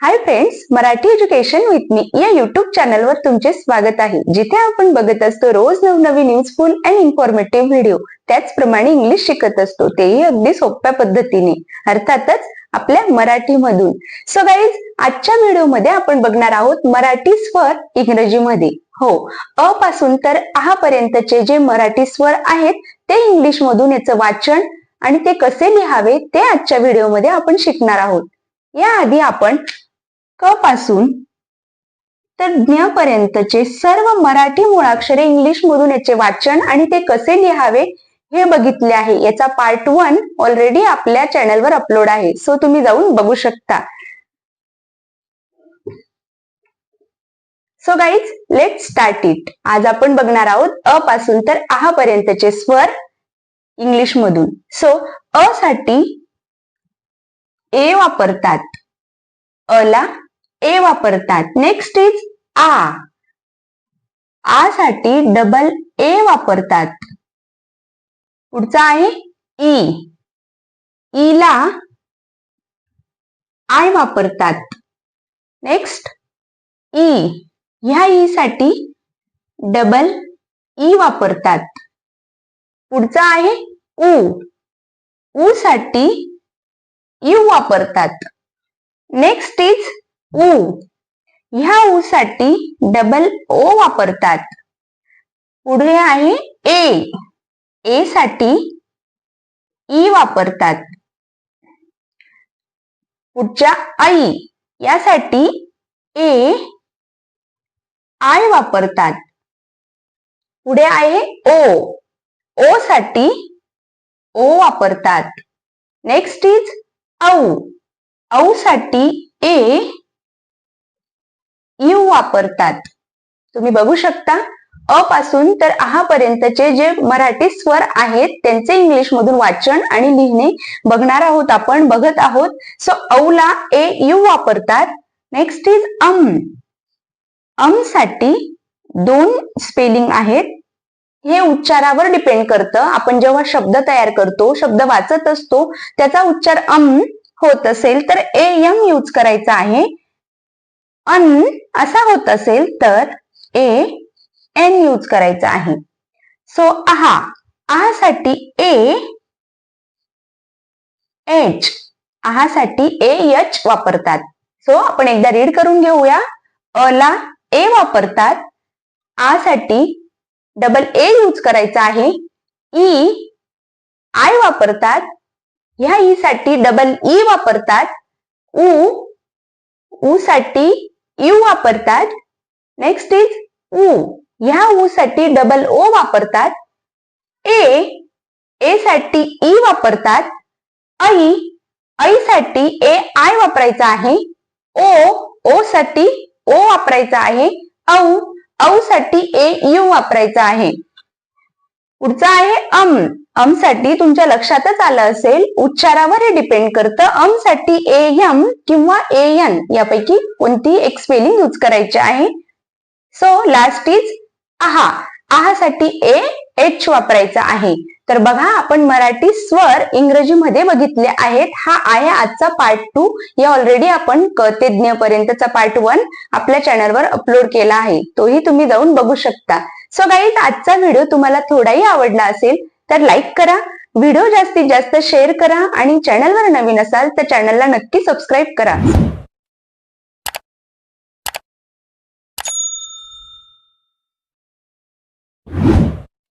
Hi friends Marathi education with me या YouTube चॅनलवर तुमचे स्वागत आहे. जिथे आपण बघत असतो रोज नवनवीन युजफुल अँड इन्फॉर्मेटिव्ह व्हिडिओ त्याचप्रमाणे इंग्लिश शिकत असतो. तेही अगदी सोप्या पद्धतीने. अर्थातच आपल्या मराठीमधून. सो गाईज आजच्या व्हिडिओमध्ये आपण बघणार आहोत मराठी स्वर इंग्रजीमध्ये. हो अ पासून तर आहा पर्यंतचे जे मराठी स्वर आहेत ते इंग्लिश मधून याचं वाचन आणि ते कसे लिहावे ते आजच्या व्हिडिओमध्ये आपण शिकणार आहोत. याआधी आपण क पासून तर ज्ञ पर्यंतचे सर्व मराठी मुळाक्षरे इंग्लिश मधून याचे वाचन आणि ते कसे लिहावे हे बघितले आहे. याचा पार्ट वन ऑलरेडी आपल्या चॅनलवर अपलोड आहे. सो तुम्ही जाऊन बघू शकता. So guys let start it आज आपण बघणार आहोत अ पासून तर आह पर्यंतचे स्वर इंग्लिश मधून सो अ साठी ए वापरतात. अ ला ए वापरतात. नेक्स्ट इज आ. आ साठी डबल ए वापरतात. पुढचा आहे ई ई ला आय वापरतात. Next E e. ह्या ई साठी डबल ई वापरतात. पुढचा आहे उ ऊ साठी यू वापरतात. नेक्स्ट इज ऊ ह्या ऊ साठी डबल ओ वापरतात. पुढे आहे ए ए साठी ई वापरतात. पुढच्या आई यासाठी ए आय वापरतात. पुढे आहे ओ ओ साठी ओ वापरतात. नेक्स्ट इज औ. औ साठी ए वापरतात. तुम्ही बघू शकता अ पासून तर आहा पर्यंतचे जे मराठी स्वर आहेत त्यांचे इंग्लिश मधून वाचन आणि लिहिणे बघणार आहोत आपण बघत आहोत. सो औला ए यू वापरतात. नेक्स्ट इज अम. अमसाठी दोन स्पेलिंग आहेत. हे उच्चारावर डिपेंड करतं. आपण जेव्हा शब्द तयार करतो शब्द वाचत असतो त्याचा उच्चार अम होत असेल तर ए यम यूज करायचा आहे. अन असा होत असेल तर ए एन यूज करायचा आहे. सो आहा आहा साठी ए एच आहा साठी ए एच वापरतात. सो आपण एकदा रीड करून घेऊया. अ ला ए वापरतात. आ साठी डबल ए यूज करायचा आहे. E, ई आय वापरतात. ह्या ई साठी डबल ई e वापरतात. उ ऊ साठी यू वापरतात. नेक्स्ट इज़ ऊ. ह्या ऊ साठी डबल ओ वापरतात. ए ए साठी ई वापरतात. आई आई साठी ए आय वापरायचा आहे. ओ ओ साठी ओ वापरायचा आहे. औ औ साठी ए यू वापरायचा आहे. पुढचा आहे अम. अमसाठी तुमच्या लक्षातच आलं असेल उच्चारावर हे डिपेंड करतं. अमसाठी ए यम किंवा ए एन यापैकी कोणती एक स्पेलिंग यूज करायची आहे? सो लास्ट इज आहा. आहा साठी ए एच वापरायचा आहे. तर बघा आपण मराठी स्वर इंग्रजीमध्ये बघितले आहेत. हा आहे आजचा पार्ट टू या ऑलरेडी आपण क ते ज्ञपर्यंतचा पार्ट वन आपल्या चॅनलवर अपलोड केला आहे. तोही तुम्ही जाऊन बघू शकता. सो गाईज आजचा व्हिडिओ तुम्हाला थोडाही आवडला असेल तर लाईक करा व्हिडिओ जास्तीत जास्त शेअर करा आणि चॅनलवर नवीन असाल तर चॅनलला नक्की सबस्क्राईब करा.